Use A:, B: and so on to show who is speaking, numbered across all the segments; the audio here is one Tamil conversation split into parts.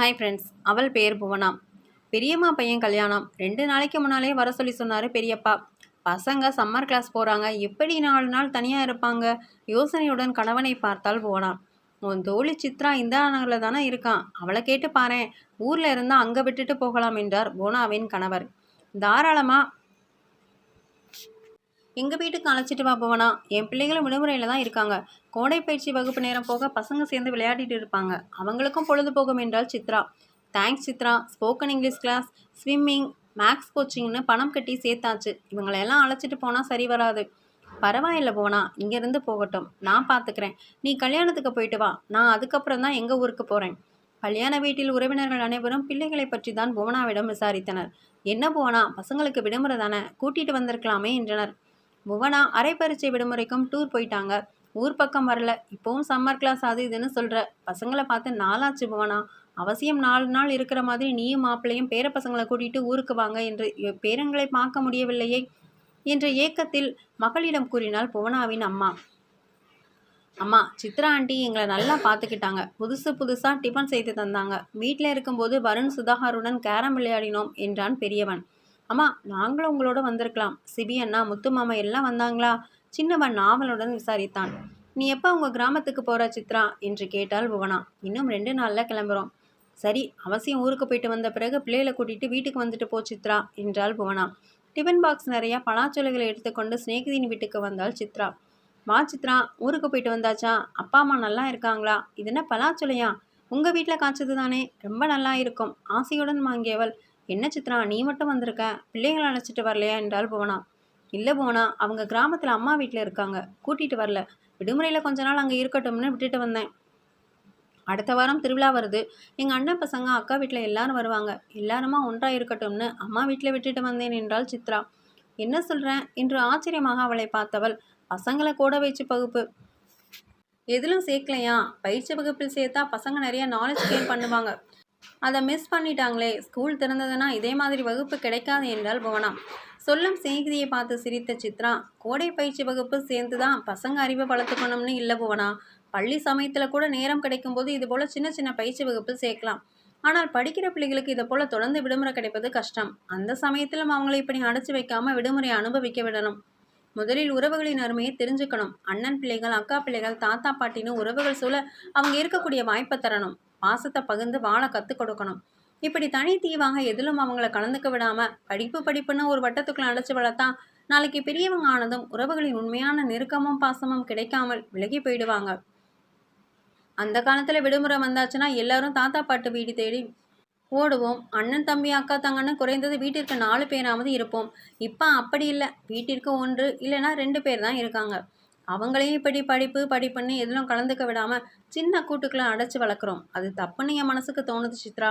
A: ஹாய் ஃப்ரெண்ட்ஸ் அவள் பேர் புவனா. பெரியம்மா பையன் கல்யாணம். ரெண்டு நாளைக்கு முன்னாலே வர சொல்லி சொன்னார் பெரியப்பா. பசங்க சம்மர் கிளாஸ் போகிறாங்க எப்படி நாலு நாள் தனியாக இருப்பாங்க? யோசனையுடன் கணவனை பார்த்தால் போனான் உன் தோழி சித்ரா இந்த நகரில் தானே இருக்கான் அவளை கேட்டு பாரேன். ஊரில் இருந்தால் அங்கே விட்டுட்டு போகலாம் என்றார் போனாவின் கணவர். தாராளமாக எங்கள் வீட்டுக்கு அழைச்சிட்டு வா போவனா. என் பிள்ளைகளும் விடுமுறையில் தான் இருக்காங்க. கோடை பயிற்சி வகுப்பு நேரம் போக பசங்க சேர்ந்து விளையாடிட்டு இருப்பாங்க. அவங்களுக்கும் பொழுதுபோகும் என்றால் Chitra. Thanks Chitra. Spoken English class swimming maths கோச்சிங்னு பணம் கட்டி சேர்த்தாச்சு. இவங்களெல்லாம் அழைச்சிட்டு போனால் சரி வராது. பரவாயில்ல போனா இங்கேருந்து போகட்டும். நான் பார்த்துக்கிறேன் நீ கல்யாணத்துக்கு போயிட்டு வா. நான் அதுக்கப்புறம் தான் எங்கள் ஊருக்கு போகிறேன் கல்யாண வீட்டில் உறவினர்கள் அனைவரும் பிள்ளைகளை பற்றி தான் புவனாவிடம் விசாரித்தனர். என்ன புவனா பசங்களுக்கு விடுமுறை தானே? கூட்டிகிட்டு வந்திருக்கலாமே என்றனர். புவனா அரை விடுமுறைக்கும் டூர் போயிட்டாங்க. ஊர் பக்கம் வரல. இப்போவும் சம்மர் கிளாஸ் அது இதுன்னு சொல்கிற பசங்களை பார்த்து நாளாச்சு புவனா. அவசியம் நாலு நாள் இருக்கிற மாதிரி நீயும் மாப்பிள்ளையும் பேர பசங்களை கூட்டிகிட்டு ஊருக்கு வாங்க என்று பேரங்களை பார்க்க முடியவில்லையே என்ற ஏக்கத்தில் மகளிடம் கூறினாள் புவனாவின் அம்மா. அம்மா சித்ரா ஆண்டி எங்களை நல்லா பார்த்துக்கிட்டாங்க. புதுசு புதுசாக டிஃபன் செய்து தந்தாங்க. வீட்டில் இருக்கும்போது வருண் சுதாகருடன் கேரம் விளையாடினோம் என்றான் பெரியவன். அம்மா நாங்களும் உங்களோட வந்திருக்கலாம். சிபி அண்ணா முத்து மாமா எல்லாம் வந்தாங்களா? சின்னவன் நாவலுடன் விசாரித்தான். நீ எப்போ உங்கள் கிராமத்துக்கு போகிற சித்ரா? என்று கேட்டால் புவனா. இன்னும் ரெண்டு நாளில் கிளம்புறோம். சரி அவசியம் ஊருக்கு போயிட்டு வந்த பிறகு பிள்ளைகளை கூட்டிகிட்டு வீட்டுக்கு வந்துட்டு போ சித்ரா என்றாள் புவனா. டிஃபன் பாக்ஸ் நிறையா பலாச்சொலைகளை எடுத்துக்கொண்டு ஸ்நேகிதின் வீட்டுக்கு வந்தாள் சித்ரா. வா சித்ரா ஊருக்கு போயிட்டு வந்தாச்சா? அப்பா அம்மா நல்லா இருக்காங்களா? இது என்ன பலாச்சொலையா? உங்கள் வீட்டில் காய்ச்சது தானே ரொம்ப நல்லா இருக்கும். ஆசையுடன் வாங்கியவள். என்ன சித்ரா நீ மட்டும் வந்திருக்க? பிள்ளைங்களை அழைச்சிட்டு வரலையா என்றால் புவனா. இல்லை புவனா அவங்க கிராமத்தில் அம்மா வீட்டில் இருக்காங்க. கூட்டிகிட்டு வரல. விடுமுறையில் கொஞ்ச நாள் அங்கே இருக்கட்டும்னு விட்டுட்டு வந்தேன். அடுத்த வாரம் திருவிழா வருது. எங்கள் அண்ணன் பசங்க அக்கா வீட்டில் எல்லாரும் வருவாங்க. எல்லாருமா ஒன்றாக இருக்கட்டும்னு அம்மா வீட்டில் விட்டுட்டு வந்தேன் என்றால் சித்ரா. என்ன சொல்கிறேன் என்று ஆச்சரியமாக அவளை பார்த்தவள். பசங்களை கூட வச்சு பகுப்பு. எதிலும் சேர்க்கலையா? பயிற்சி வகுப்பில் சேர்த்தா பசங்க நிறைய நாலேஜ் கெயின் பண்ணுவாங்க. அதை மிஸ் பண்ணிட்டாங்களே. ஸ்கூல் திறந்ததுன்னா இதே மாதிரி வகுப்பு கிடைக்காது என்றால் புவனா. சொல்லும் செய்தியை பார்த்து சிரித்த சித்ரா கோடை பயிற்சி வகுப்பு சேர்ந்து தான் பசங்க அறிவை வளர்த்துக்கணும்னு இல்லை புவனா. பள்ளி சமயத்தில் கூட நேரம் கிடைக்கும்போது இது போல் சின்ன சின்ன பயிற்சி வகுப்பு சேர்க்கலாம். ஆனால் படிக்கிற பிள்ளைகளுக்கு இதை போல் தொடர்ந்து விடுமுறை கிடைப்பது கஷ்டம். அந்த சமயத்திலும் அவங்களை இப்படி அடைச்சி வைக்காமல் விடுமுறை அனுபவிக்க விடணும். முதலில் உறவுகளின் அருமையை தெரிஞ்சுக்கணும். அண்ணன் பிள்ளைகள் அக்கா பிள்ளைகள் தாத்தா பாட்டின்னு உறவுகள் சூழ அவங்க இருக்கக்கூடிய வாய்ப்பை தரணும். பாசத்தை பகிர்ந்து வாழ கற்றுக் கொடுக்கணும். இப்படி தனி தீவாக எதிலும் அவங்கள கலந்துக்க விடாமல் படிப்பு படிப்புன்னு ஒரு வட்டத்துக்குள்ள அழைச்சி வளர்த்தா நாளைக்கு பெரியவங்க ஆனதும் உறவுகளின் உண்மையான நெருக்கமும் பாசமும் கிடைக்காமல் விலகி போயிடுவாங்க. அந்த காலத்தில் விடுமுறை வந்தாச்சுன்னா எல்லாரும் தாத்தா பாட்டு வீடு தேடி ஓடுவோம் அண்ணன் தம்பி அக்கா தங்கன்னு குறைந்தது வீட்டிற்கு நாலு பேராவது இருப்போம். இப்போ அப்படி இல்லை. வீட்டிற்கு ஒன்று இல்லைன்னா ரெண்டு பேர் தான் இருக்காங்க. அவங்களையும் இப்படி படிப்பு படிப்புன்னு எதிலும் கலந்துக்க விடாமல் சின்ன கூட்டுக்களை அடைச்சி வளர்க்குறோம். அது தப்புன்னு என் மனசுக்கு தோணுது சித்ரா.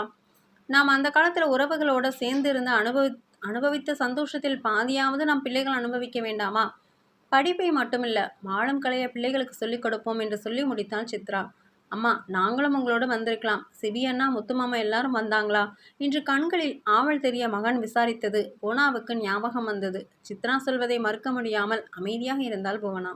A: நாம் அந்த காலத்தில் உறவுகளோட சேர்ந்து இருந்த அனுபவி அனுபவித்த சந்தோஷத்தில் பாதியாவது நம் பிள்ளைகள் அனுபவிக்க வேண்டாமா? படிப்பை மட்டுமில்லை வாழும் கலையை பிள்ளைகளுக்கு சொல்லிக் கொடுப்போம் என்று சொல்லி முடித்தான் சித்ரா. அம்மா நாங்களும் உங்களோட வந்திருக்கலாம். சிபி அண்ணா முத்துமாமா எல்லாரும் வந்தாங்களா? இன்று கண்களில் ஆவல் தெரிய மகன் விசாரித்தது. போனாவுக்கு ஞாபகம் வந்தது. சித்ரா சொல்வதை மறுக்க முடியாமல் அமைதியாக இருந்தால் புவனா.